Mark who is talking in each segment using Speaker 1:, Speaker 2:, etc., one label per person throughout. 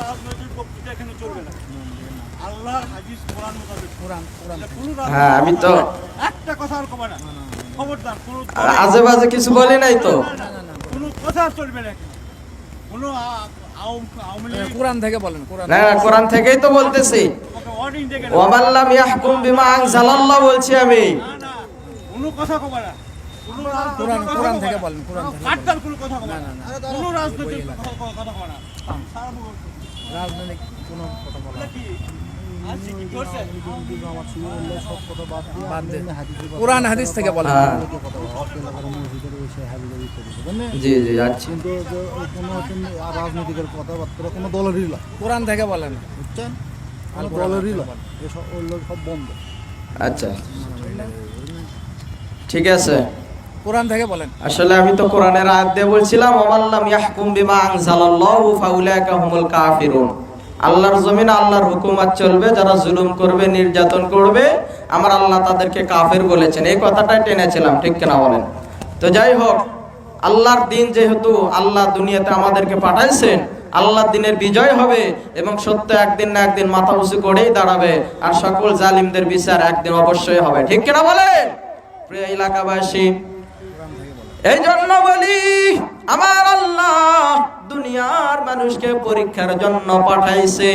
Speaker 1: রাজনৈতিক বক্তৃতা এখানে চলবে না আল্লাহর হাদিস কোরআন মোতাবেক
Speaker 2: কোরআন কোরআন
Speaker 3: হ্যাঁ, আমি তো-
Speaker 1: একটা কথা আর কবে না খবরদার কোনো
Speaker 3: আজে বাজে কিছু বলি নাই তো
Speaker 1: কোনো কথা চলবে না কোনো আ- আওয়াম- আওয়ামী লীগ
Speaker 2: কোরআন থেকে বলেন কোরআন
Speaker 3: না না, কোরআন থেকেই তো বলতেছি
Speaker 1: তোমাকে ওয়ার্নিং দেখে না
Speaker 3: ওয়ামাল্লাম ইয়াহকুম বিমা আনজালাল্লাহ বলছি আমি
Speaker 1: না, না, কোনো কথা কবে না
Speaker 2: কোরআন কোরআন থেকে বলেন কোরআন থেকে
Speaker 1: কোনো কথা
Speaker 2: না,
Speaker 1: না
Speaker 2: না, না।
Speaker 1: কোনো রাজনৈতিক কথা কথা না সারা বছর।
Speaker 2: রাজনৈতিক কোনো কথা বলা
Speaker 1: এটা কি? আজকে কি করছে?
Speaker 2: বাদ দে। কোরআন হাদিস থেকে বলেন
Speaker 3: হ্যাঁ। জি জি
Speaker 4: কথাবার্তা কোনো দলেরই না।
Speaker 2: কোরআন থেকে বলেন
Speaker 4: বুঝছেন? কোনো দলেরই না। এসব সব বন্ধ।
Speaker 3: আচ্ছা। ঠিক আছে।
Speaker 2: কোরআন থেকে বলেন।
Speaker 3: আসলে আমি তো কোরআনের আয়াত দিয়ে বলছিলাম ইয়াহকুম বিমা আনজালাল্লাহু ফাউলাইকা হুমুল কাফিরুন। আল্লাহর জমিনে আল্লাহর চলবে, যারা জুলুম করবে, নির্যাতন করবে, আমার আল্লাহ তাদেরকে কাফের বলেছেন। এই কথাটাই টেনেছিলাম, ঠিক কিনা বলেন? তো যাই হোক, আল্লাহর দিন যেহেতু আল্লাহ দুনিয়াতে আমাদেরকে পাঠাইছেন, আল্লাহর দিনের বিজয় হবে এবং সত্য একদিন না একদিন মাথা উঁচু করেই দাঁড়াবে, আর সকল জালিমদের বিচার একদিন অবশ্যই হবে। ঠিক কিনা বলেন? প্রিয় এলাকাবাসী এই জন্য বলি আমার আল্লাহ দুনিয়ার মানুষকে পরীক্ষার জন্য পাঠাইছে।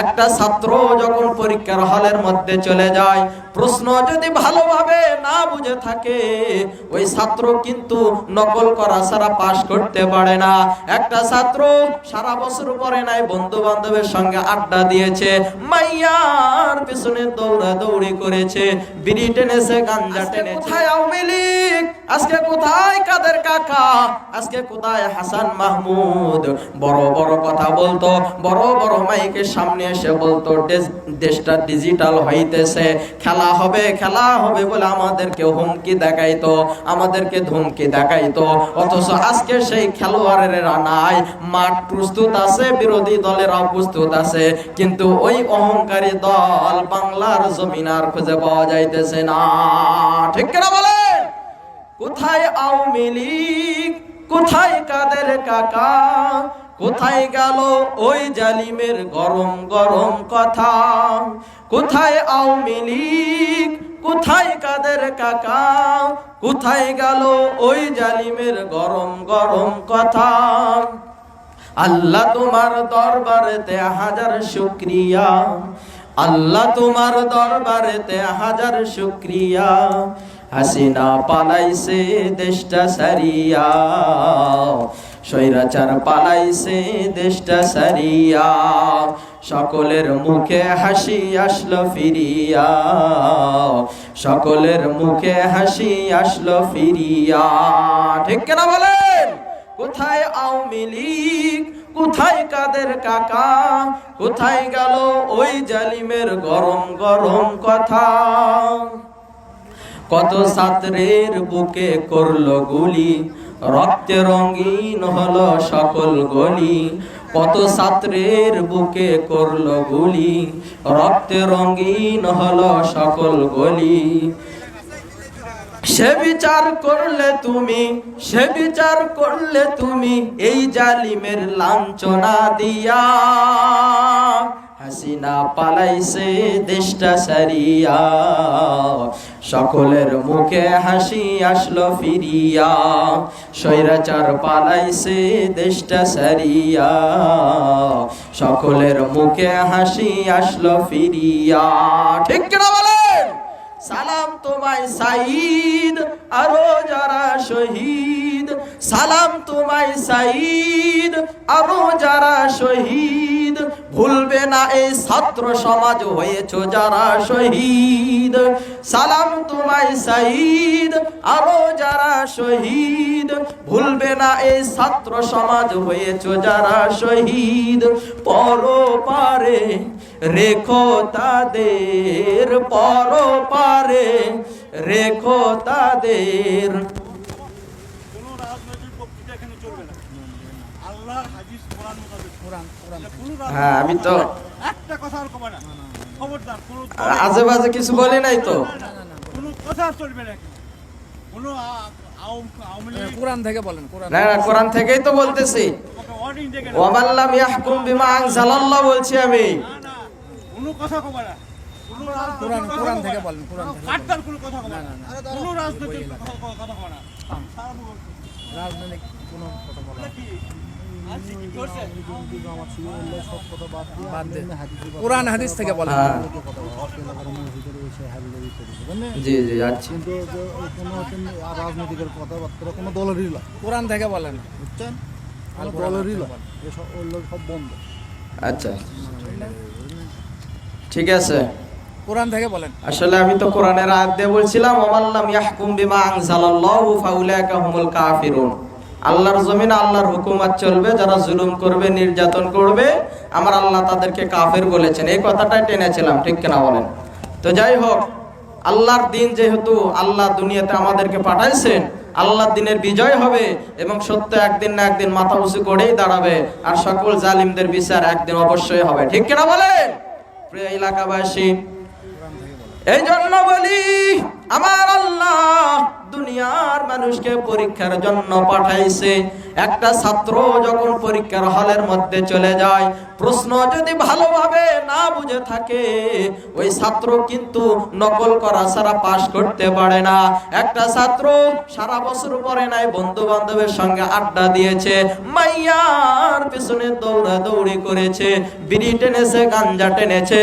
Speaker 3: একটা ছাত্র যখন পরীক্ষার হলের মধ্যে চলে যায় প্রশ্ন যদি ভালোভাবে না বুঝে থাকে ওই ছাত্র কিন্তু নকল করা ছাড়া পাশ করতে পারে না। একটা ছাত্র সারা বছর পরে নাই বন্ধু বান্ধবের সঙ্গে আড্ডা দিয়েছে মাইয়ার পিছনে দৌড়া দৌড়ি করেছে বিড়ি টেনেছে গাঞ্জা টেনেছে। আওয়ামী লীগ? আজকে কোথায় কাদের কাকা? আজকে কোথায় হাসান মাহমুদ? বড় বড় কথা বলতো বড় বড় মাইকের সামনে এসে বলতো দেশটা ডিজিটাল হইতেছে। খেলা হবে খেলা হবে বলে আমাদেরকে হুমকি দেখাইতো, আমাদেরকে ধুমকি দেখাইতো। অথচ আজকে সেই খেলোয়াড়ের রানায় মাঠ প্রস্তুত আছে, বিরোধী দলেরাও প্রস্তুত আছে। কিন্তু ওই অহংকারী দল বাংলার জমিন আর খুঁজে পাওয়া যাইতেছে না। ঠিক কিনা বলেন কোথায় আওয়ামী লীগ? কোথায় কাদের কাকা? কোথায় গেল ওই জালিমের গরম গরম কথা? কোথায় আওয়ামী লীগ? কোথায় কাদের কাকা? কোথায় গেল ওই জালিমের গরম গরম কথা? আল্লাহ তোমার দরবারেতে হাজার শুক্রিয়া। আল্লাহ তোমার দরবারেতে হাজার শুক্রিয়া। হাসিনা পালাইছে দেশটা সারিয়া। স্বৈরাচার পালাইছে দেশটা সারিয়া। সকলের মুখে হাসি আসলো ফিরিয়া। সকলের মুখে হাসি আসলো ফিরিয়া। ঠিক কেনা বলেন? কোথায় আওয়ামী লীগ? কোথায় কাদের কাকা? কোথায় গেল ওই জালিমের গরম গরম কথা? কত ছাত্রের বুকে করল গুলি? রক্তে রঙিন হলো সকল গলি, কত ছাত্রের বুকে করল গুলি, রক্তে রঙিন হলো সকল গলি। সে বিচার করলে তুমি, সে বিচার করলে তুমি এই জালিমের লাঞ্ছনা দিয়া। হাসিনা পালাইছে দেশটা সারিয়া সকলের মুখে হাসি আসলো ফিরিয়া। স্বৈরাচার পালাইছে দেশটা সারিয়া সকলের মুখে হাসি আসলো ফিরিয়া। ঠিক কিনা বলেন? সালাম তোমায় সাইদ আরও যারা শহীদ। সালাম তোমায় সাইদ আরও যারা শহীদ। ভুলবে না এই ছাত্র সমাজ, হয়েছ যারা শহীদ। সালাম তোমায় সাইদ আরও যারা শহীদ। ভুলবে না এই ছাত্র সমাজ, হয়েছ যারা শহীদ। পর পারে, রেখো তাদের, পর পারে, রেখো তাদের
Speaker 1: কোনো রাজনৈতিক বক্তৃতা এখানে চলবে না আল্লাহর হাদিস কোরআন মোতাবেক
Speaker 2: কোরআন কোরআন
Speaker 1: এটা কোনো
Speaker 3: হ্যাঁ, আমি তো-
Speaker 1: একটা কথা আর কবে না খবরদার কোনো
Speaker 3: আর আজে বাজে কিছু বলি নাই তো
Speaker 1: কোনো কথা চলবে না কোনো আ- আওয়াম- আওয়ামী লীগ
Speaker 2: কোরআন থেকে বলেন কোরআন
Speaker 3: না না কোরআন থেকেই তো বলতেছি ওয়ামাল্লাম ইয়াহকুম বিমা আনজালাল্লাহ বলছি আমি
Speaker 1: না না কোনো কথা কবে না
Speaker 2: কোরআন কোরআন থেকে বলেন কোরআন থেকে
Speaker 1: কাটতার কোনো কথা কবে না কোনো রাজনৈতিক কথা কথা না
Speaker 2: রাজনৈতিক কোনো কথা বলা
Speaker 4: আমার
Speaker 2: কোরআন হাদিস থেকে
Speaker 3: হ্যাঁ।
Speaker 4: বলা।
Speaker 3: জি জি
Speaker 4: কথাবার্তা কোনো দলেরই না।
Speaker 2: কোরআন থেকে বলেন
Speaker 4: বুঝছেন দলেরই না। এসব সব বন্ধ।
Speaker 3: আচ্ছা। ঠিক আছে।
Speaker 2: কোরআন থেকে বলেন
Speaker 3: আসলে আমি তো কোরআনের আয়াত দিয়ে বলছিলাম ওমাল্লাম ইয়াহকুম বিমা আনজালাল্লাহু ফাউলাইকা হুমুল কাফিরুন। আল্লাহর জমিনে আল্লাহর হুকুমাত চলবে, যারা জুলুম করবে, নির্যাতন করবে, আমার আল্লাহ তাদেরকে কাফের বলেছেন। এই কথাটাই টেনেছিলাম, ঠিক কিনা বলেন? তো যাই হোক, আল্লাহর দিন যেহেতু আল্লাহ দুনিয়াতে আমাদেরকে পাঠাইছেন, আল্লাহর দিনের বিজয় হবে এবং সত্য একদিন না একদিন মাথা উঁচু করেই দাঁড়াবে, আর সকল জালিমদের বিচার একদিন অবশ্যই হবে। ঠিক কিনা বলেন? প্রিয় এলাকাবাসী, এই জন্য বলি, আমার আল্লাহ দুনিয়ার মানুষকে পরীক্ষার জন্য পাঠাইছে। একটা ছাত্র যখন পরীক্ষার হলের মধ্যে চলে যায়, প্রশ্ন যদি ভালোভাবে না বুঝে থাকে, ওই ছাত্র কিন্তু নকল করা ছাড়া পাশ করতে পারে না। একটা ছাত্র সারা বছর পরে নাই বন্ধু বান্ধবের সঙ্গে আড্ডা দিয়েছে, মাইয়ার পিছনে দৌড়া দৌড়ি করেছে, বিড়ি টেনেছে, গাঞ্জা টেনেছে।